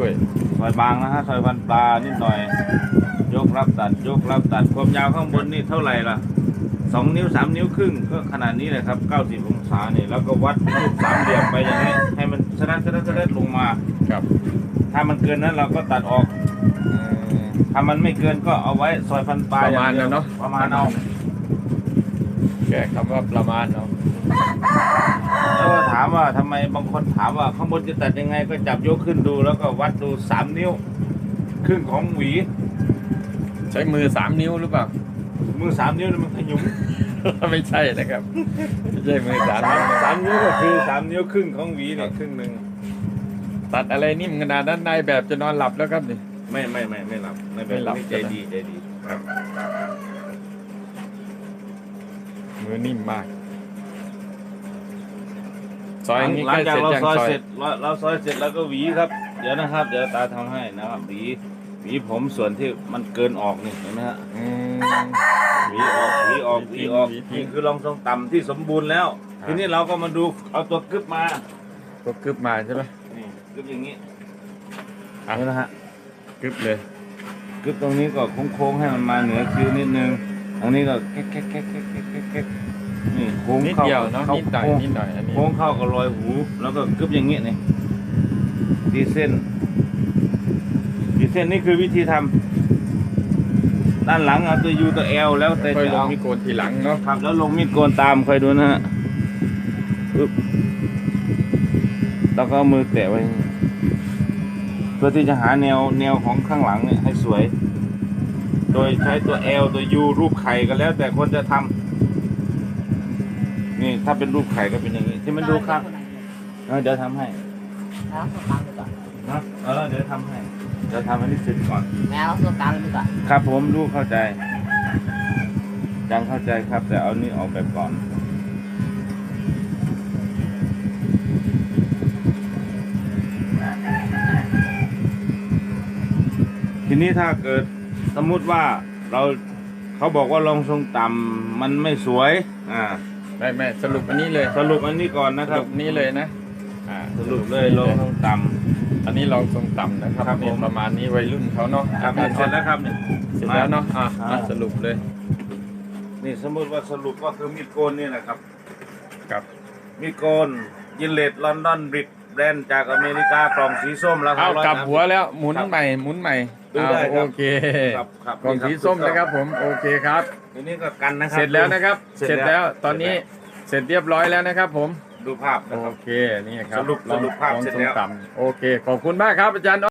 ช่วยซอยบางนะฮะซอยพันปลานิดหน่อย ยกรับตัด ยกรับตัดความยาวข้างบนนี่เท่าไหร่ล่ะสองนิ้วสามนิ้วครึ่งก็ขนาดนี้เลยครับเก้าสิบองศาเนี่ยแล้วก็วัดรูปสามเหลี่ยมไปอย่างนี้ให้มันสะดัดสะดัดสะดัดลงมาครับ ถ้ามันเกินนั้นเราก็ตัดออกอืมถ้ามันไม่เกินก็เอาไว้ซอยพันปลาประมาณอย่งดียวนั้นเนอะประมาณเอา แก้คำว่าประมาณเนาะแล้วก็ถามว่าทำไมบางคนถามว่าข้างบนจะตัดยังไงก็จับยกขึ้นดูแล้วก็วัดดูสามนิ้วครึ่งของหวี ใช้มือสามนิ้วหรือเปล่า มือสามนิ้วนี่มันขยุมไม่ใช่นะครับ ไม่ใช่มือสามสามนิ้วสามนิ้วก็คือสามนิ้วครึ่งของหวีเนี่ยครึ่งหนึ่งตัดอะไรนิ่มขนาดนั้นนายแบบจะนอนหลับแล้วครับนี่ ไม่ไม่ไม่ไม่หลับไม่เป็นไม่หลับ นี่ใจดีใจดีครับ มือนิ่มมาก ซอยอย่างนี้หลัใกงล้จากเสร็จเรายังซอยซอยเสร็จเราเราซอยเสร็จแล้วก็หวีครับ เดี๋ยวนะครับ เดี๋ยวตาทำให้นะครับหวีหวีผมส่วนที่มันเกินออกนี่เห็นไหมฮะอืม หวีออกหวีออกหวีออกหวีทิ้งนี่คือรองทรงต่ำที่สมบูรณ์แล้ว ครับ ทีนี้เราก็มาดูเอาตัวกึบมาก็กึบมาใช่ไหม นี่กึบอย่างนี้อะ นี่นะฮะกึบเลย กึบตรงนี้ก็โค้งๆให้มันมาเหนือคิ้วนิดนึง ตรงนี้ก็แก๊กแก๊กแก๊กแก๊กแก๊กแก๊กแก๊กนี่โค้งนิดเข้าเดียวเนาะเข้านิดหน่อยโค้งนิดหน่อยอันนี้โค้งเข้ากับรอยหู แล้วก็กึบอย่างนี้นี่ดีเส้นดีเส้นนี่คือวิธีทำด้านหลังเอาตัวยูตัวเอลแล้วแต่ค่อยจะลงเอา มีโกนทีหลังเนาะครับแล้วลงมีดโกนตามคอยดูนะฮะปึ๊บแล้วก็เอามือแตะไว้ เพื่อที่จะหาแนวแนวของข้างหลังเนี่ยให้สวย โดยใช้ตัว L ตัว U รูปไข่ก็แล้ว แต่คนจะทำนี่ถ้าเป็นรูปไข่ก็เป็นอย่างนี้ ที่มันดูข้างเออเดี๋ยวทำให้แล้วส้มตำดีกว่านะเออเดี๋ยวทำให้เดี๋ยวทำให้นี่เสร็จก่อนแม่เอาส้มตำดีกว่าครับผมลูกเข้าใจยังเข้าใจครับ แต่เอานี่ออกแบบก่อนทีนี้ถ้าเกิด สมมุติว่าเราเขาบอกว่าลองทรงต่ำมันไม่สวย อ่า ไม่ไม่สรุปอันนี้เลยสรุปอันนี้ก่อนนะสครับ รุปนี้เลยนะอ่าสรุปเลยลงทรงต่อันนี้ลองทรงต่ำนะครับครับนี่ผมประมาณนี้วัยรุ่นเขาเนาะำครับนี่เสร็จแล้วครับเนี่ย เสร็จแล้วเนาะอะอ่าอะสรุปเลยนี่สมมติว่าสรุปก็คือมีดโกนนี่แหละครับ กับ มีดโกนยินเลดลอนดอนบริดแบรนด์จากอเมริกากล่องสีส้มแล้วเอากลับหัวแล้วหมุนครับใหม่หมุนใหม่ ดูเอาได้ครับโอเคครับครับกล่องสีส้มนะครับผมโอเคครับทีนี้ก็กันนะครับ เสร็จแล้วนะครับ เสร็จเสร็จแล้วแล้วตอนนี้เสร็จเรียบร้อยแล้วนะครับ ผม ดูภาพนะคโอรับ เคนี่ครับสรุปลองสรุปภาพลองเสร็จทรงแล้วต่ำโอเค ขอบคุณมากครับอาจารย์